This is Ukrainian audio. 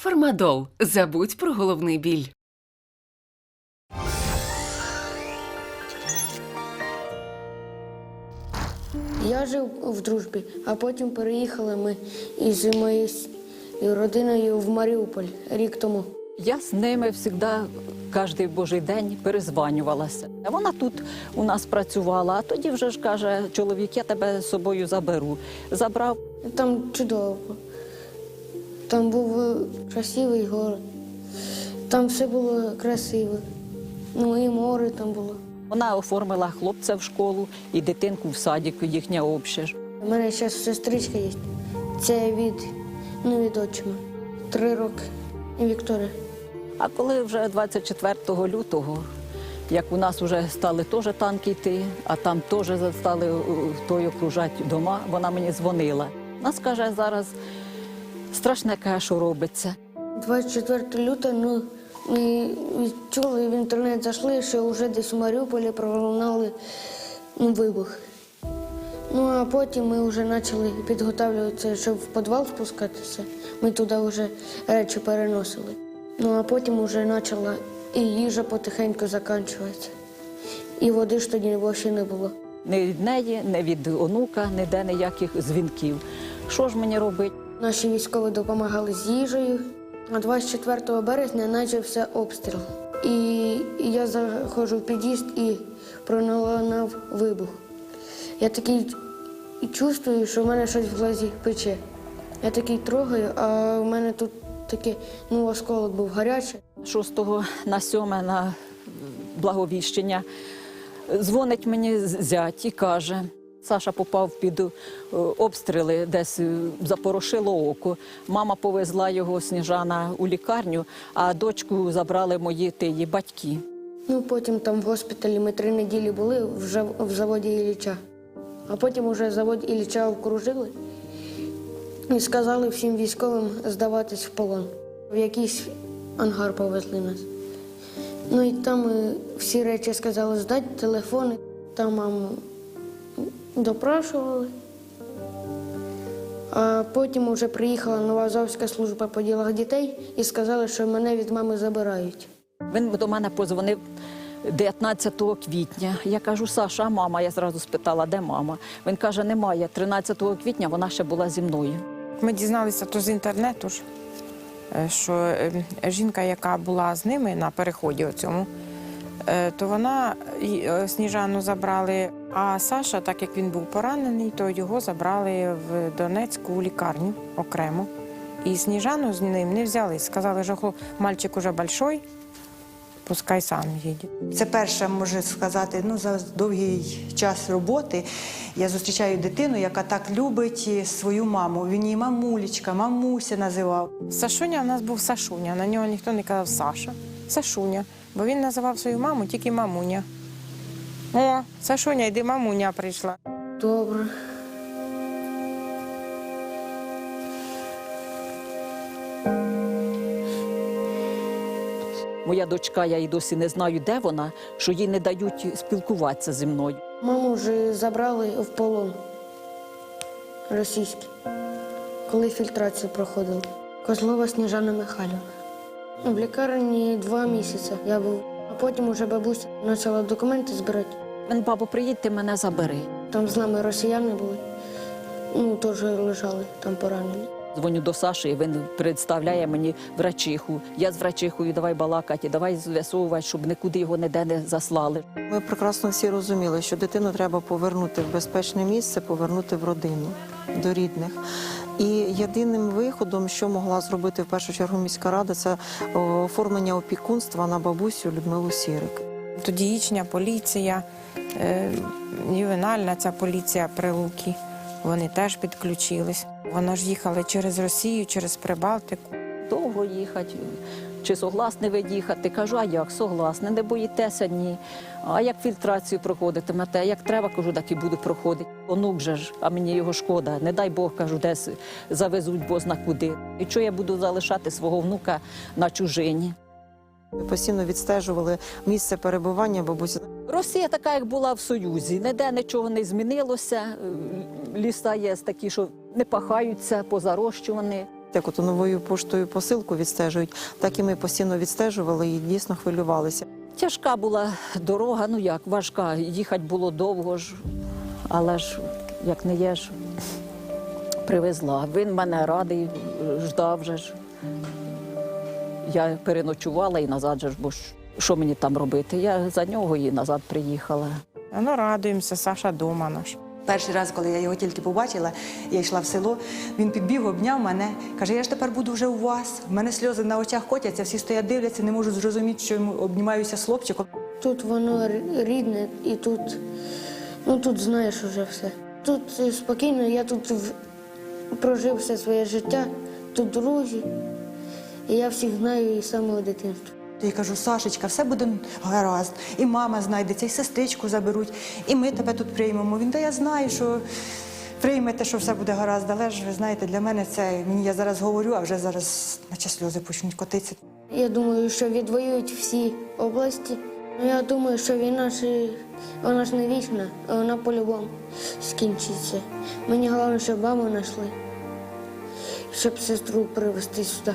Фармадол. Забудь про головний біль. Я жив в дружбі, а потім переїхали ми із моєю родиною в Маріуполь рік тому. Я з ними завжди кожен божий день перезванювалася. Вона тут у нас працювала, а тоді вже ж каже, чоловік, я тебе з собою заберу. Забрав. Там чудово. Там був е, красивий город. Там все було красиве. Ну і море там було. Вона оформила хлопця в школу і дитинку в садик, їхня обща. У мене зараз сестричка є. Це від, ну, від отчима. Три роки. І Вікторія. А коли вже 24 лютого, як у нас вже стали теж танки йти, а там теж стали е, той окружати дома, вона мені дзвонила. Вона скаже, зараз страшне каже, що робиться. 24 лютого, ну, ми відчули в інтернет зайшли, що вже десь у Маріуполі пролунали ну, вибух. Ну а потім ми вже почали підготовлюватися, щоб в підвал спускатися. Ми туди вже речі переносили. Ну а потім вже почала і їжа потихеньку закінчуватися. І води ж тоді взагалі не було. Ні від неї, ні від онука, ніде ніяких дзвінків. Що ж мені робити? Наші військові допомагали з їжею. А 24 березня почався обстріл. І я заходжу в під'їзд і пролунав вибух. Я такий чувствую, що в мене щось в глазі пече. Я такий трогаю, а в мене тут такий ну, осколок був гарячий. 6 на 7 на благовіщення дзвонить мені зять і каже. Саша попав під е, обстріли, десь е, запорошило око. Мама повезла його Сніжана у лікарню, а дочку забрали мої тиї батьки. Ну, потім там в госпіталі ми три неділі були в, в заводі Ілліча. А потім уже завод Ілліча окружили і сказали всім військовим здаватись в полон. В якийсь ангар повезли нас. Ну і там всі речі сказали здати, телефони. Там маму допрашували. А потім вже приїхала нова Азовська служба по ділах дітей і сказали, що мене від мами забирають. Він до мене позвонив 19 квітня. Я кажу, Саша, а мама? Я зразу спитала, де мама. Він каже, немає. 13 квітня вона ще була зі мною. Ми дізналися то з інтернету ж, е, що е, жінка, яка була з ними на переході оцьому, е, то вона е, Сніжану забрали. А Саша, так як він був поранений, то його забрали в Донецьку лікарню окремо. І Сніжану з ним не взяли. Сказали, що мальчик уже большой, пускай сам їде. Це перше, можу сказати, ну за довгий час роботи. Я зустрічаю дитину, яка так любить свою маму. Він її мамулечка, мамуся називав. Сашуня в нас був Сашуня, на нього ніхто не казав Саша. Сашуня, бо він називав свою маму тільки мамуня. О, Сашуня, йди, мамуня прийшла. Добре. Моя дочка, я і досі не знаю, де вона, що їй не дають спілкуватися зі мною. Маму вже забрали в полон російський, коли фільтрацію проходили. Козлова Сніжана Михайлівна. В лікарні два місяці я був, а потім уже бабуся почала документи збирати. Він, бабу, приїдьте, мене забери. Там з нами росіяни були, ну теж лежали там поранені. Дзвоню до Саші, і він представляє мені врачиху. Я з врачихою давай балакати, давай з'ясовувати, щоб нікуди його ніде не заслали. Ми прекрасно всі розуміли, що дитину треба повернути в безпечне місце, повернути в родину до рідних. І єдиним виходом, що могла зробити в першу чергу міська рада, це оформлення опікунства на бабусю Людмилу Сірик. Тоді їхня поліція, е, ювенальна ця поліція Прилуки, вони теж підключились. Вона ж їхала через Росію, через Прибалтику. Довго їхати. Чи согласний ви їхати? Кажу, а як согласний, не боїтеся ні. А як фільтрацію проходитимете? Як треба, кажу, так і буду проходити. Онук же ж, а мені його шкода. Не дай Бог, кажу, десь завезуть бозна куди. І що я буду залишати свого внука на чужині? Ми постійно відстежували місце перебування бабусі. Росія така, як була в Союзі, ніде нічого не змінилося. Ліса є такі, що не пахаються, позарощувані. Як от новою поштою посилку відстежують, так і ми постійно відстежували і дійсно хвилювалися. Тяжка була дорога, ну як важка. Їхати було довго ж, але ж як не є ж, привезла. Він мене радий, ждав же ж. Я переночувала і назад же ж, бо що мені там робити? Я за нього і назад приїхала. Ну, радуємося, Саша дома наш. Перший раз, коли я його тільки побачила, я йшла в село, він підбіг, обняв мене, каже, я ж тепер буду вже у вас. У мене сльози на очах котяться, всі стоять дивляться, не можуть зрозуміти, що йому обнімаюся з хлопчиком. Тут воно рідне і тут, ну тут знаєш уже все. Тут е, спокійно, я тут прожив все своє життя, тут друзі. І я всіх знаю і самого дитинства. То я кажу, Сашечка, все буде гаразд, і мама знайдеться, і сестричку заберуть, і ми тебе тут приймемо. Він, та я знаю, що приймете, що все буде гаразд. Але ж ви знаєте, для мене це я зараз говорю, а вже зараз наче сльози почнуть котитися. Я думаю, що відвоюють всі області. Ну, Я думаю, що війна ж, вона ж не вічна, вона по-любому скінчиться. Мені головне, щоб маму знайшли, щоб сестру привезти сюди.